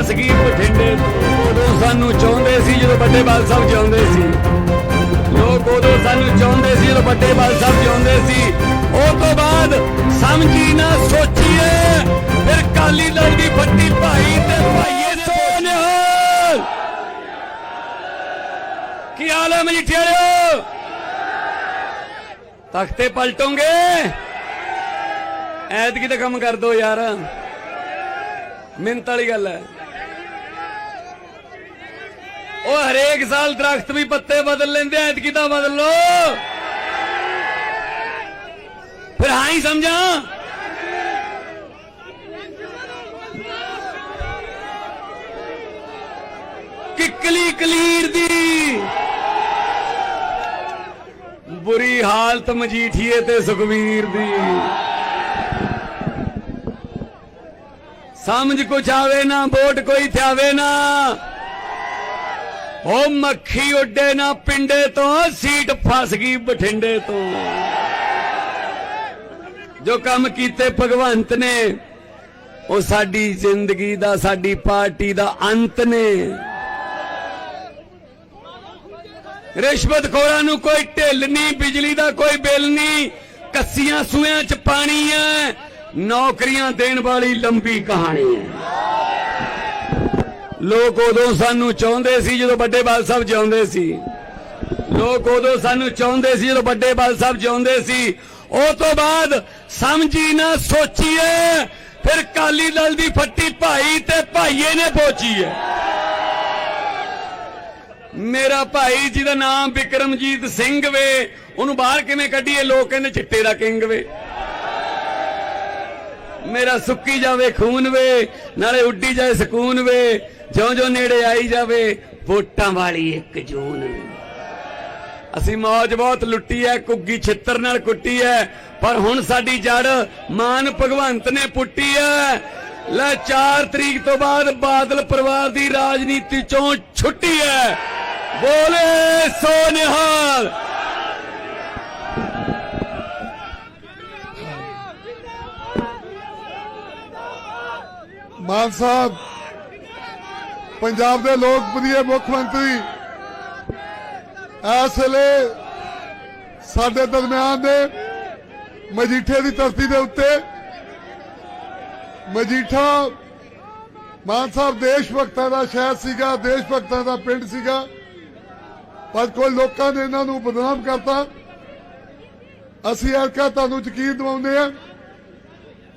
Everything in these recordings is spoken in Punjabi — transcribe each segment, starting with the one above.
ਫਸ ਬਠਿੰਡੇ ਉਦੋਂ ਸਾਨੂੰ ਚਾਹੁੰਦੇ ਸੀ ਜਦੋਂ ਵੱਡੇ ਬਾਲ ਸਾਹਿਬ ਚਾਹੁੰਦੇ ਸੀ। ਲੋਕ ਉਦੋਂ ਸਾਨੂੰ ਚਾਹੁੰਦੇ ਸੀ ਜਦੋਂ ਵੱਡੇ ਬਾਲ ਸਾਹਿਬ ਚਾਹੁੰਦੇ ਸੀ। ਉਹ ਤੋਂ ਬਾਅਦ ਸਮਝੀ ਨਾ ਸੋਚੀਏ, ਫਿਰ ਕਾਲੀ ਦਲ ਦੀ ਫੱਟੀ ਭਾਈ ਤੇ ਭਾਈਏ ਸੋਨਿਹਾਲ ਕੀ ਹਾਲ ਹੈ ਮਜੀਠੀਆਲਿਓ ਤਖਤੇ ਪਲਟੋਂਗੇ? ਐਤਕੀ ਤਾਂ ਕੰਮ ਕਰ ਦੋ ਯਾਰ। ਮਿੰਤ ਵਾਲੀ ਗੱਲ ਹੈ। ਉਹ ਹਰੇਕ ਸਾਲ ਦਰਖਤ ਵੀ ਪੱਤੇ ਬਦਲ ਲੈਂਦੇ ਐ ਐਤਕੀ ਤਾਂ ਬਦਲ ਲੋ ਫਿਰ ਹਾਂ ਹੀ ਸਮਝਾਂ। ਕਿੱਕਲੀ ਕਲੀਰ ਦੀ ਬੁਰੀ ਹਾਲਤ ਮਜੀਠੀਏ ਤੇ ਸੁਖਵੀਰ ਦੀ। ਸਮਝ ਕੁਛ ਆਵੇ ਨਾ, ਵੋਟ ਕੋਈ ਥਿਆਵੇ ਨਾ। ਉਹ ਮੱਖੀ ਉੱਡੇ ਨਾ ਪਿੰਡੇ ਤੋਂ, ਸੀਟ ਫਸ ਗਈ ਬਠਿੰਡੇ ਤੋਂ। ਜੋ ਕੰਮ ਕੀਤੇ ਭਗਵੰਤ ਨੇ, ਉਹ ਸਾਡੀ ਜ਼ਿੰਦਗੀ ਦਾ, ਸਾਡੀ ਪਾਰਟੀ ਦਾ ਅੰਤ ਨੇ। ਰਿਸ਼ਵਤਖੋਰਾਂ ਨੂੰ ਕੋਈ ਢਿੱਲ ਨਹੀਂ, ਬਿਜਲੀ ਦਾ ਕੋਈ ਬਿੱਲ ਨਹੀਂ, ਕੱਸੀਆਂ ਸੂਆਂ ਚ ਪਾਣੀ ਹੈ, ਨੌਕਰੀਆਂ ਦੇਣ ਵਾਲੀ ਲੰਬੀ ਕਹਾਣੀ ਹੈ। ਲੋਕ ਉਦੋਂ ਸਾਨੂੰ ਚਾਹੁੰਦੇ ਸੀ ਜਦੋਂ ਵੱਡੇ ਬਾਲ ਸਾਹਿਬ ਜਿਉਂਦੇ ਸੀ। ਲੋਕ ਉਦੋਂ ਸਾਨੂੰ ਚਾਹੁੰਦੇ ਸੀ ਜਦੋਂ ਵੱਡੇ ਬਾਲ ਸਾਹਿਬ ਜਿਉਂਦੇ ਸੀ। ਉਹ ਤੋਂ ਬਾਅਦ ਸਮਝੀ ਨਾ ਸੋਚੀਏ, ਫਿਰ ਕਾਲੀ ਦਲ ਦੀ ਫੱਟੀ ਭਾਈ ਤੇ ਭਾਈਏ ਨੇ ਪੋਚੀ ਹੈ ਮੇਰਾ ਭਾਈ ਜਿਹਦਾ ਨਾਮ ਵਿਕਰਮਜੀਤ ਸਿੰਘ ਵੇ, ਉਹਨੂੰ ਬਾਹਰ ਕਿਵੇਂ ਕੱਢੀਏ? ਲੋਕ ਕਹਿੰਦੇ ਚਿੱਟੇ ਦਾ ਕਿੰਗ ਵੇ। ਮੇਰਾ ਸੁੱਕੀ ਜਾਵੇ, ਖੂਨ ਵੇ, ਨਾਲੇ ਉੱਡੀ ਜਾਏ ਸਕੂਨ ਵੇ ਜਿਉਂ ਜਿਉਂ ਨੇੜੇ ਆਈ ਜਾਵੇ, ਵੋਟਾਂ ਵਾਲੀ ਇੱਕ ਜੂਨ। ਅਸੀਂ ਮੌਜ ਬਹੁਤ ਲੁੱਟੀ ਐ ਕੁੱਗੀ ਛਿੱਤਰ ਨਾਲ ਕੁੱਟੀ ਐ, ਪਰ ਹੁਣ ਸਾਡੀ ਜੜ ਮਾਨ ਭਗਵੰਤ ਨੇ ਪੁੱਟੀ ਐ। ਲੈ 4 ਤਰੀਕ ਤੋਂ ਬਾਅਦ ਬਾਦਲ ਪਰਿਵਾਰ ਦੀ ਰਾਜਨੀਤੀ ਚੋਂ ਛੁੱਟੀ ਐ। ਬੋਲੇ ਸੋ ਨਿਹਾਲ। ਮਾਨ ਸਾਹਿਬ, ਪੰਜਾਬ ਦੇ ਲੋਕਪ੍ਰਿਯ ਮੁੱਖ ਮੰਤਰੀ, ਇਸ ਵੇਲੇ ਸਾਡੇ ਦਰਮਿਆਨ ਦੇ ਮਜੀਠੇ ਦੀ ਧਰਤੀ ਦੇ ਉੱਤੇ ਮਜੀਠਾ ਮਾਨ ਸਾਹਿਬ ਦੇਸ਼ ਭਗਤਾਂ ਦਾ ਸ਼ਹਿਰ ਸੀਗਾ, ਦੇਸ਼ ਭਗਤਾਂ ਦਾ ਪਿੰਡ ਸੀਗਾ, ਪਰ ਕੋਈ ਲੋਕਾਂ ਨੇ ਇਹਨਾਂ ਨੂੰ ਬਦਨਾਮ ਕਰਤਾ। ਅਸੀਂ ਐਲਕਾ ਤੁਹਾਨੂੰ ਯਕੀਨ ਦਿਵਾਉਂਦੇ ਆ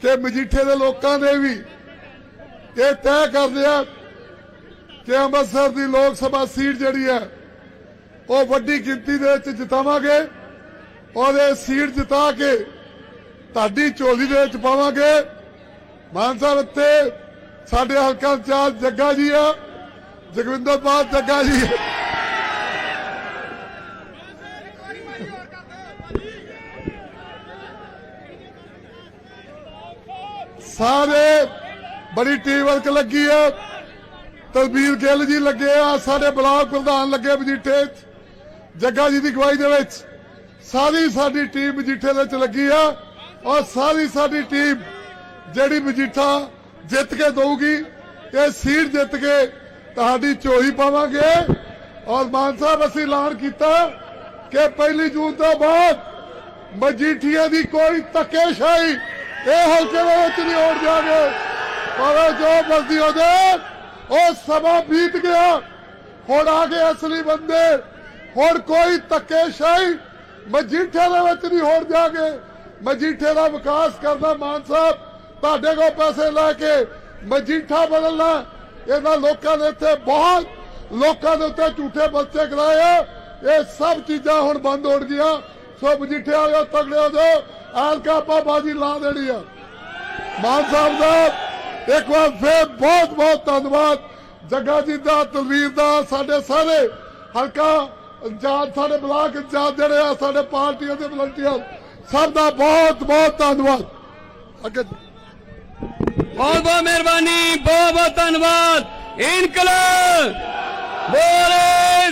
ਕਿ ਮਜੀਠੇ ਦੇ ਲੋਕਾਂ ਨੇ ਵੀ ਇਹ ਤੈਅ ਕਰਦੇ ਆ ਕਿ ਅੰਮ੍ਰਿਤਸਰ ਦੀ ਲੋਕ ਸਭਾ ਸੀਟ ਜਿਹੜੀ ਹੈ, ਉਹ ਵੱਡੀ ਗਿਣਤੀ ਦੇ ਵਿੱਚ ਜਿਤਾਵਾਂਗੇ ਔਰ ਇਹ ਸੀਟ ਜਿਤਾ ਕੇ ਤੁਹਾਡੀ ਝੋਲੀ ਦੇ ਵਿੱਚ ਪਾਵਾਂਗੇ। ਮਾਨ ਸਾਹਿਬ, ਇੱਥੇ ਸਾਡੇ ਹਲਕਾ ਚਾਰ ਜੱਗਾ ਜੀ ਆ, ਜਗਵਿੰਦਰ ਬਾਦ ਜੱਗਾ ਜੀ। ਸਾਰੇ ਬੜੀ ਟੀਮ ਵਰਕ ਲੱਗੀ ਆ। ਤਲਬੀਰ ਗਿੱਲ ਜੀ ਲੱਗੇ ਆ, ਸਾਡੇ ਬਲਾਕ ਪ੍ਰਧਾਨ ਲੱਗੇ ਮਜੀਠੇ ਜੱਗਾ ਜੀ ਦੀ ਅਗਵਾਈ ਦੇ ਵਿੱਚ। ਸਾਰੀ ਸਾਡੀ ਟੀਮ ਮਜੀਠੇ ਦੇ ਵਿੱਚ ਲੱਗੀ ਆ ਔਰ ਸਾਰੀ ਸਾਡੀ ਟੀਮ ਜਿਹੜੀ ਮਜੀਠਾ ਜਿੱਤ ਕੇ ਦਊਗੀ, ਇਹ ਸੀਟ ਜਿੱਤ ਕੇ ਤੁਹਾਡੀ ਚੋਹੀ ਪਾਵਾਂਗੇ। ਔਰ ਮਾਨ ਸਾਹਿਬ, ਅਸੀਂ ਐਲਾਨ ਕੀਤਾ ਕਿ ਪਹਿਲੀ ਜੂਨ ਤੋਂ ਬਾਅਦ ਮਜੀਠੀਆ ਦੀ ਕੋਈ ਧੱਕੇਸ਼ਾਹੀ ਇਹ ਹਲਕੇ ਦੇ ਵਿੱਚ ਨਹੀਂ ਹੋਣ ਜਾਗੇ ਪਰ ਜੋ ਮਰਜ਼ੀ ਹੋ ਜਾਏ ਉਹ ਸਮਾਂ ਬੀਤ ਗਿਆ। ਹੁਣ ਆ ਗਏ ਅਸਲੀ ਬੰਦੇ। ਹੁਣ ਕੋਈ ਧੱਕੇਸ਼ਾਹੀ ਮਜੀਠੇ ਦੇ ਵਿੱਚ ਨਹੀਂ ਹੋਣ ਜਾਗੇ ਮਜੀਠੇ ਦਾ ਵਿਕਾਸ ਕਰਨਾ ਮਾਨ ਸਾਹਿਬ, ਤੁਹਾਡੇ ਕੋਲ ਪੈਸੇ ਲੈ ਕੇ ਮਜੀਠਾ ਬਦਲਣਾ, ਇਹਨਾਂ ਲੋਕਾਂ ਨੇ ਇੱਥੇ ਬਹੁਤ, ਲੋਕਾਂ ਦੇ ਉੱਤੇ ਝੂਠੇ ਬੱਚੇ ਕਰਾਏ। ਇਹ ਸਭ ਚੀਜ਼ਾਂ ਹੁਣ ਬੰਦ ਹੋਣ ਗਈਆਂ। ਸੋ ਮਜੀਠੇ ਵਾਲਿਓ ਤਗੜੇ ਹੋ ਜਾਓ ਆਲਕਾ ਬਾਜੀ ਲਾ ਦੇਣੀ ਆ ਮਾਨ ਸਾਹਿਬ ਦਾ ਇੱਕ ਵਾਰ ਫੇਰ ਬਹੁਤ ਬਹੁਤ ਧੰਨਵਾਦ। ਜੱਗਾ ਜੀ ਦਾ, ਤਲਵੀਰ ਦਾ, ਸਾਡੇ ਸਾਰੇ ਹਲਕਾ ਇੰਚਾਰਜ, ਸਾਡੇ ਬਲਾਕ ਇੰਚਾਰਜ ਜਿਹੜੇ ਆ, ਸਾਡੇ ਪਾਰਟੀਆਂ ਦੇ ਵਲੰਟੀਅਰ, ਸਭ ਦਾ ਬਹੁਤ ਬਹੁਤ ਧੰਨਵਾਦ। ਅੱਗੇ ਬਹੁਤ ਬਹੁਤ ਮਿਹਰਬਾਨੀ, ਬਹੁਤ ਬਹੁਤ ਧੰਨਵਾਦ। ਇਨਕਲਾਬ, ਬੋਲੇ